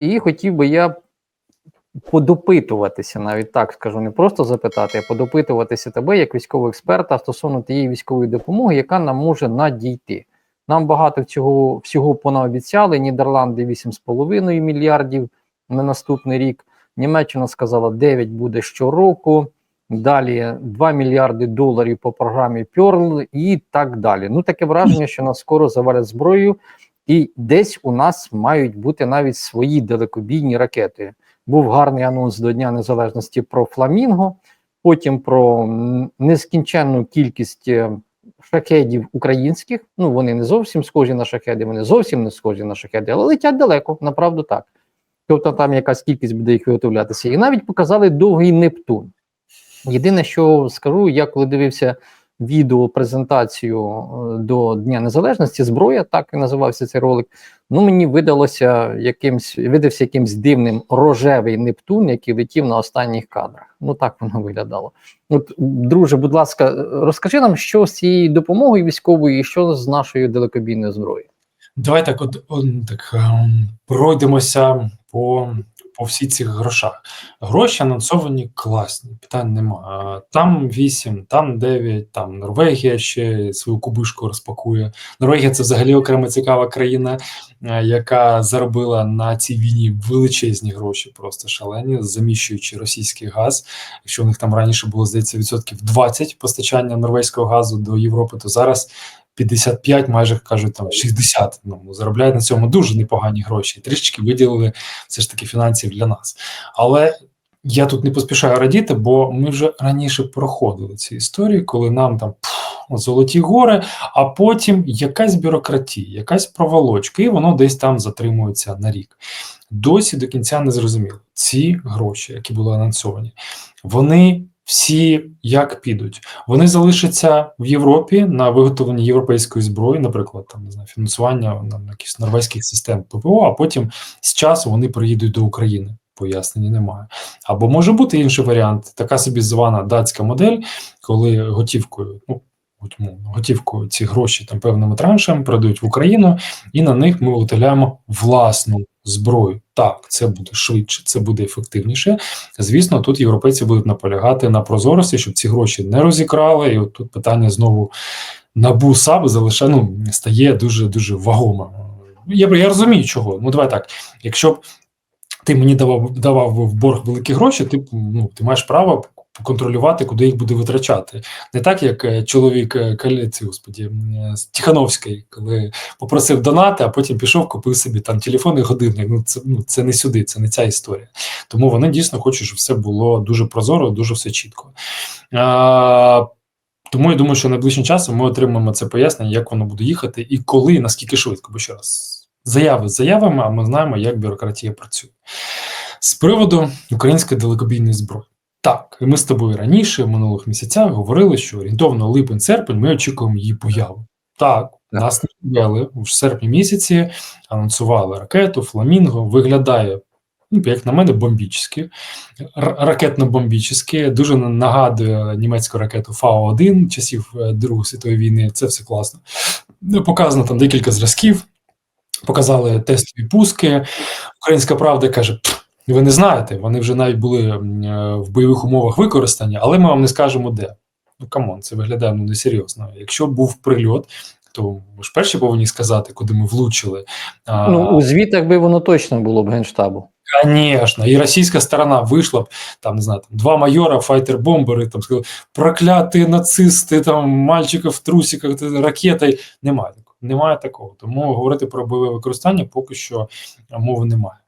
І хотів би я подопитуватися, навіть так скажу, не просто запитати, а подопитуватися тебе як військового експерта стосовно тієї військової допомоги, яка нам може надійти. Нам багато всього, всього понаобіцяли. Нідерланди 8,5 мільярдів на наступний рік. Німеччина сказала 9 буде щороку. Далі 2 мільярди доларів по програмі Pearl і так далі. Ну таке враження, що нас скоро завалять зброєю, і десь у нас мають бути навіть свої далекобійні ракети. Був гарний анонс до Дня Незалежності про Фламінго, потім про нескінченну кількість е, шахедів українських. Ну вони не зовсім схожі на шахеди, вони зовсім не схожі на шахеди, але летять далеко, направду так. Тобто там якась кількість буде їх виготовлятися. І навіть показали довгий Нептун. Єдине, що скажу, я коли дивився відео презентацію е, до Дня Незалежності, зброя, так і називався цей ролик. Ну мені видалося якимсь, видався якимсь дивним рожевий Нептун, який летів на останніх кадрах. Ну так воно виглядало. От, друже, будь ласка, розкажи нам, що з цією допомогою військовою і що з нашою далекобійною зброєю. Давай так, от, от так ем, пройдемося по, по всі цих грошах. Гроші анонсовані класні, питань нема. Там 8, там 9, там Норвегія ще свою кубишку розпакує. Норвегія це взагалі окрема цікава країна, е, яка заробила на цій війні величезні гроші, просто шалені, заміщуючи російський газ. Якщо у них там раніше було здається відсотків 20 постачання норвезького газу до Європи, то зараз 55, майже кажуть там 60. Ну заробляють на цьому дуже непогані гроші. Трішечки виділили все ж таки фінансів для нас. Але я тут не поспішаю радіти, бо ми вже раніше проходили ці історії, коли нам там золоті гори, а потім якась бюрократія, якась проволочка, і воно десь там затримується на рік. Досі до кінця не зрозуміло. Ці гроші, які були анонсовані, вони всі як підуть. Вони залишаться в Європі на виготовленні європейської зброї, наприклад, там не знаю, фінансування на, якихось норвезьких систем ППО, а потім з часу вони приїдуть до України. Пояснення немає. Або може бути інший варіант, така собі звана датська модель, коли готівкою, ну ну, готівкою ці гроші там певними траншами передають в Україну, і на них ми виготовляємо власну зброю. Так, це буде швидше, це буде ефективніше. Звісно, тут європейці будуть наполягати на прозорості, щоб ці гроші не розікрали. І от тут питання знову набу САБ залишає, ну, стає дуже дуже вагомим. Я я розумію, чого. Ну давай так. Якщо б ти мені давав давав в борг великі гроші, ти ну ти маєш право контролювати, куди їх буде витрачати. Не так, як е, чоловік ці, господі, Тихановський, коли попросив донати, а потім пішов, купив собі там телефон і годинник. Ну це ну це не сюди, це не ця історія. Тому вони дійсно хочуть, щоб все було дуже прозоро, дуже все чітко. А, тому я думаю, що найближчим часом ми отримаємо це пояснення, як воно буде їхати і коли, і наскільки швидко, бо ще раз. Заяви з заявами, а ми знаємо, як бюрократія працює. З приводу української далекобійної зброї. Так, ми з тобою раніше, в минулих місяцях, говорили, що орієнтовно липень-серпень ми очікуємо її появу. Так, нас не ввели в серпні місяці, анонсували ракету, фламінго, виглядає, ну, як на мене, бомбічськи, ракетно-бомбічськи, дуже нагадує німецьку ракету Фау-1 часів е, Другої світової війни. Це все класно. Показано там декілька зразків, показали тестові пуски. Українська правда каже. Ви не знаєте, вони вже навіть були е, в бойових умовах використані, але ми вам не скажемо де. Ну камон, це виглядає ну, несерйозно. Якщо був прильот, то ми ж перші повинні сказати, куди ми влучили. Ну у звітах би воно точно було б генштабу. Звісно, і російська сторона вийшла б там, не знаю, там два майора, файтер-бомбери, там сказали, прокляті нацисти, там мальчика в трусиках, ракети. Немає такого. Немає такого. Тому говорити про бойове використання поки що мови немає.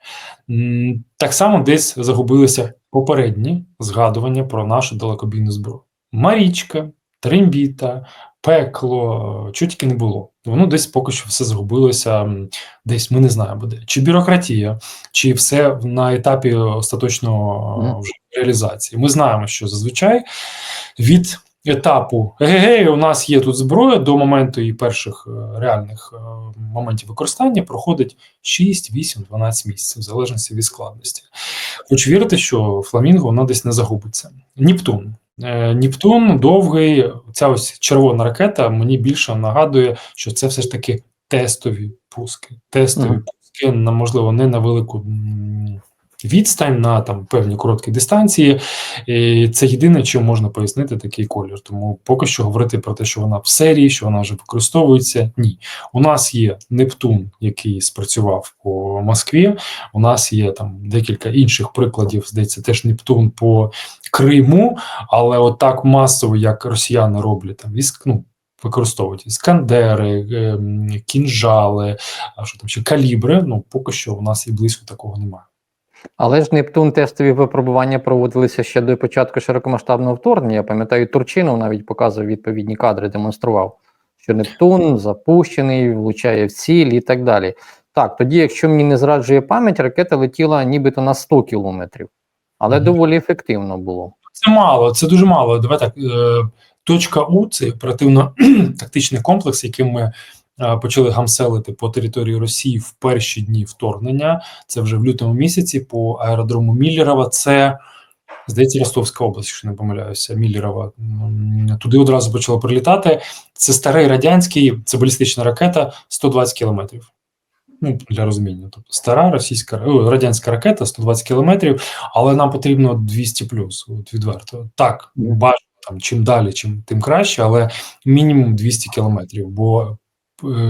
Так само десь загубилися попередні згадування про нашу далекобійну зброю. Марічка, Трембіта, пекло, чого тільки не було. Воно десь поки що все згубилося, десь ми не знаємо де. Чи бюрократія, чи все на етапі остаточного вже реалізації. Ми знаємо, що зазвичай від етапу егегей, у нас є тут зброя до моменту її перших е, реальних е, моментів використання проходить 6, 8, 12 місяців, в залежності від складності. Хочу вірити, що фламінго воно десь не загубиться. Нептун. Е, Нептун довгий, ця ось червона ракета мені більше нагадує, що це все ж таки тестові пуски. Тестові mm -hmm. пуски. на можливо не на велику відстань, на там певні короткі дистанції. І це єдине, чим можна пояснити такий колір. Тому поки що говорити про те, що вона в серії, що вона вже використовується. Ні, у нас є Нептун, який спрацював по Москві. У нас є там декілька інших прикладів. Здається, теж Нептун по Криму, але отак масово, як росіяни роблять там військ, ну. Використовують іскандери, ем, кінжали, а що там ще калібри. Ну поки що у нас і близько такого немає. Але ж Нептун тестові випробування проводилися ще до початку широкомасштабного вторгнення. Я пам'ятаю, Турчинов навіть показував відповідні кадри, демонстрував, що Нептун запущений, влучає в ціль і так далі. Так, тоді, якщо мені не зраджує пам'ять, ракета летіла нібито на 100 кілометрів, але Мгм. доволі ефективно було. Це мало, це дуже мало. Давай так. Е, точка У це оперативно-тактичний комплекс, яким ми почали гамселити по території Росії в перші дні вторгнення. Це вже в лютому місяці по аеродрому Міллерова. Це здається Ростовська область, якщо не помиляюся. Міллерова туди одразу почало прилітати. Це старий радянський, це балістична ракета 120 кілометрів. Ну, для розуміння. Тобто стара російська радянська ракета 120 кілометрів, але нам потрібно 200 плюс. От відверто. Так, бажано там чим далі, чим тим краще, але мінімум 200 кілометрів. Бо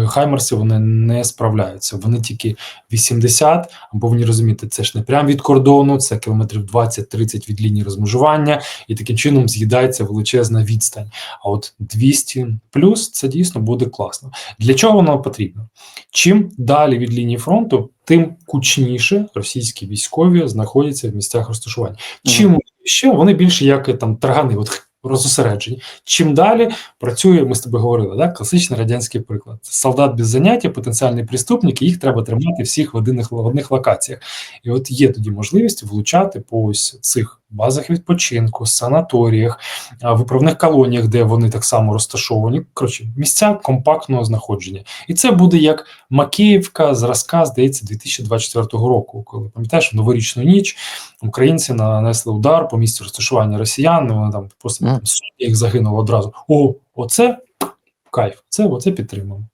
хаймерси вони не справляються. Вони тільки 80, або ви не розумієте, це ж не прямо від кордону, це кілометрів 20-30 від лінії розмежування, і таким чином з'їдається величезна відстань. А от 200 плюс це дійсно буде класно. Для чого воно потрібно? Чим далі від лінії фронту, тим кучніше російські військові знаходяться в місцях розташування. Чим ще вони більше як там таргани, от розосереджені. Чим далі працює, ми з тобою говорили, так, класичний радянський приклад. Солдат без заняття, потенціальний преступник, і їх треба тримати всіх в одних, в одних локаціях. І от є тоді можливість влучати по ось цих базах відпочинку, санаторіях, виправних колоніях, де вони так само розташовані. Коротше, місця компактного знаходження. І це буде як Макіївка, зразка, здається, 2024 року, коли пам'ятаєш, в новорічну ніч українці нанесли удар по місцю розташування росіян. Вони там просто там, їх загинуло одразу. О, оце кайф, це оце підтримуємо.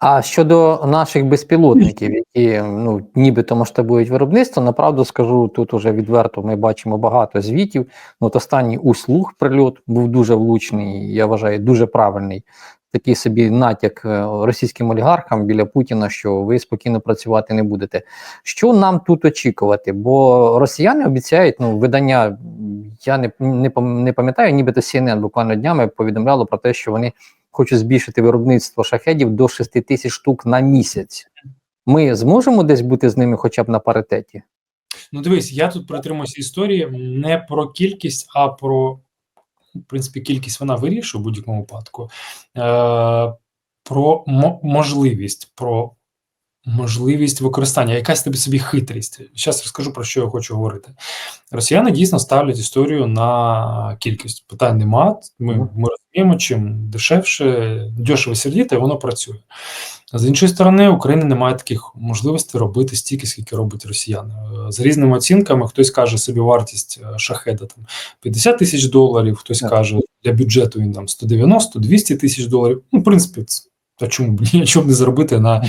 А щодо наших безпілотників, які ну нібито масштабують виробництво, направду скажу тут уже відверто. Ми бачимо багато звітів. Ну, от останній услуг прильот був дуже влучний. Я вважаю, дуже правильний. Такий собі натяк е, російським олігархам біля Путіна, що ви спокійно працювати не будете. Що нам тут очікувати? Бо росіяни обіцяють ну видання. Я не, не, не пам'ятаю, нібито CNN буквально днями повідомляло про те, що вони хочуть збільшити виробництво шахедів до 6 тисяч штук на місяць. Ми зможемо десь бути з ними хоча б на паритеті? Ну, дивись, я тут притримуюся історії не про кількість, а про в принципі кількість вона вирішує в будь-якому випадку. Е, про мо- можливість, про можливість використання, якась тобі собі хитрість. Зараз розкажу про що я хочу говорити. Росіяни дійсно ставлять історію на кількість. Питань нема. Ми, ми розуміємо, чим дешевше, дешево сердіти, воно працює. З іншої сторони, Україна не має таких можливостей робити стільки, скільки робить росіяни. За різними оцінками, хтось каже собі вартість е, шахеда там 50 тисяч доларів, хтось Так. каже для бюджету він там 190-200 тисяч доларів. Ну, в принципі, це- а чому б ні, чому не заробити на,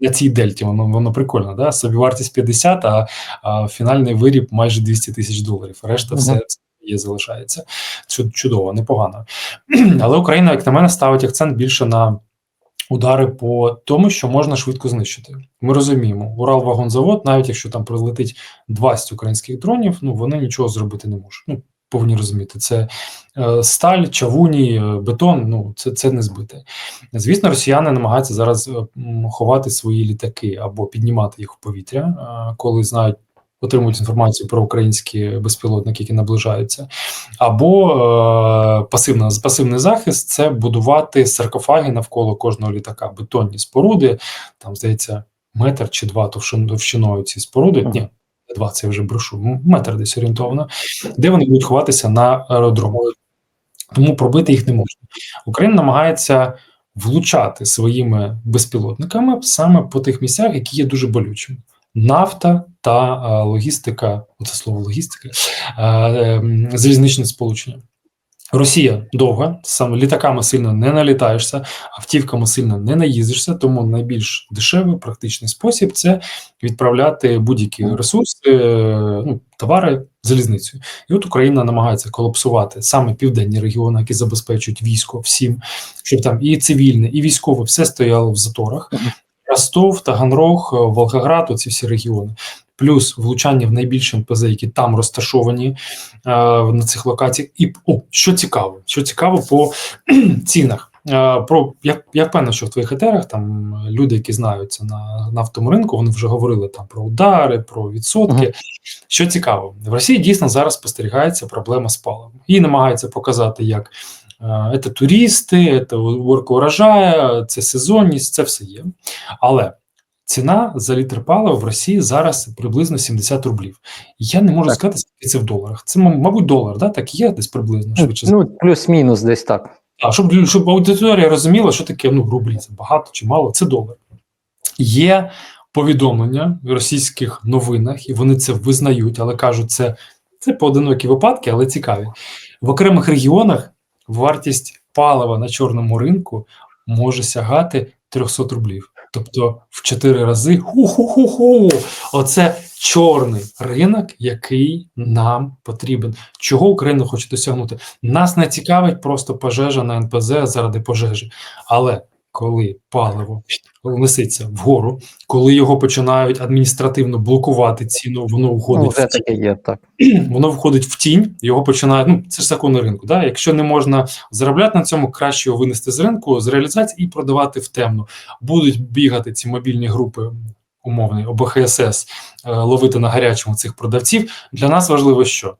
на цій дельті? Воно воно прикольно, да? Собі вартість 50, а, а фінальний виріб майже 200 тисяч доларів. Решта Мгм. все є, залишається. Чу- Чудово, непогано. Але Україна, як на мене, ставить акцент більше на удари по тому, що можна швидко знищити. Ми розуміємо, Уралвагонзавод, навіть якщо там прилетить 20 українських дронів, ну вони нічого зробити не можуть. Ну, повинні розуміти, це е, сталь, чавуні, е, бетон. Ну це, це не збите. Звісно, росіяни намагаються зараз е, ховати свої літаки або піднімати їх в повітря, коли знають. Отримують інформацію про українські безпілотники, які наближаються, або е, пасивна, пасивний захист це будувати саркофаги навколо кожного літака, бетонні споруди, там здається, метр чи два товщин- товщиною ці споруди. Ні, два, це вже брошу, метр десь орієнтовно, де вони будуть ховатися на аеродрому. Тому пробити їх не можна. Україна намагається влучати своїми безпілотниками саме по тих місцях, які є дуже болючими. Нафта та е, логістика, оце слово логістика, е, ем, залізничне сполучення. Росія довга, саме літаками сильно не налітаєшся, автівками сильно не наїздишся, тому найбільш дешевий практичний спосіб це відправляти будь-які ресурси, е, ну, товари залізницею. І от Україна намагається колапсувати саме південні регіони, які забезпечують військо всім, щоб там і цивільне, і військове все стояло в заторах. Ростов, Таганрог, е, Волгоград, оці всі регіони. Плюс влучання в найбільші НПЗ, які там розташовані е, на цих локаціях. І о, що цікаво, що цікаво по цінах. Е, Про я, я впевнений, що в твоїх етерах там люди, які знаються на нафтовому ринку, вони вже говорили там про удари, про відсотки. Мгм. Що цікаво, в Росії дійсно зараз спостерігається проблема з паливом. І намагаються показати, як е, це туристи, це уборка урожаю, це сезонність, це все є. Але ціна за літр палива в Росії зараз приблизно 70 рублів. Я не можу Так. сказати, скільки це в доларах. Це, мабуть, долар, да? так є десь приблизно швидше. Ну, плюс-мінус десь так. А щоб, щоб аудиторія розуміла, що таке ну, рублі, це багато чи мало, це долар. Є повідомлення в російських новинах, і вони це визнають, але кажуть, це, це поодинокі випадки, але цікаві. В окремих регіонах вартість палива на чорному ринку може сягати 300 рублів. Тобто в чотири рази ху-ху-ху-ху. Оце чорний ринок, який нам потрібен. Чого Україна хоче досягнути? Нас не цікавить просто пожежа на НПЗ заради пожежі. Але коли паливо несеться вгору, коли його починають адміністративно блокувати ціну, воно Ну, входить вже в тінь, таке є, так. воно входить в тінь, його починають. Ну це ж закони ринку. Да? Якщо не можна заробляти на цьому, краще його винести з ринку з реалізації і продавати в темну. Будуть бігати ці мобільні групи. Умовний ОБХСС е, ловити на гарячому цих продавців. Для нас важливо, що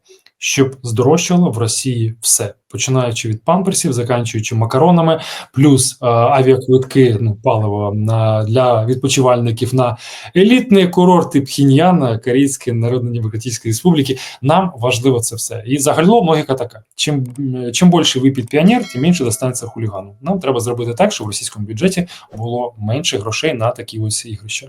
щоб здорожчало в Росії все, починаючи від памперсів, заканчуючи макаронами, плюс е, авіаквитки, ну паливо на для відпочивальників на елітні курорти Пхіньяна, Корейської Народно-Демократичної Республіки. Нам важливо це все. І загалом логіка така: чим чим більше випід піонер, тим менше достанеться хулігану. Нам треба зробити так, щоб в російському бюджеті було менше грошей на такі ось ігрища.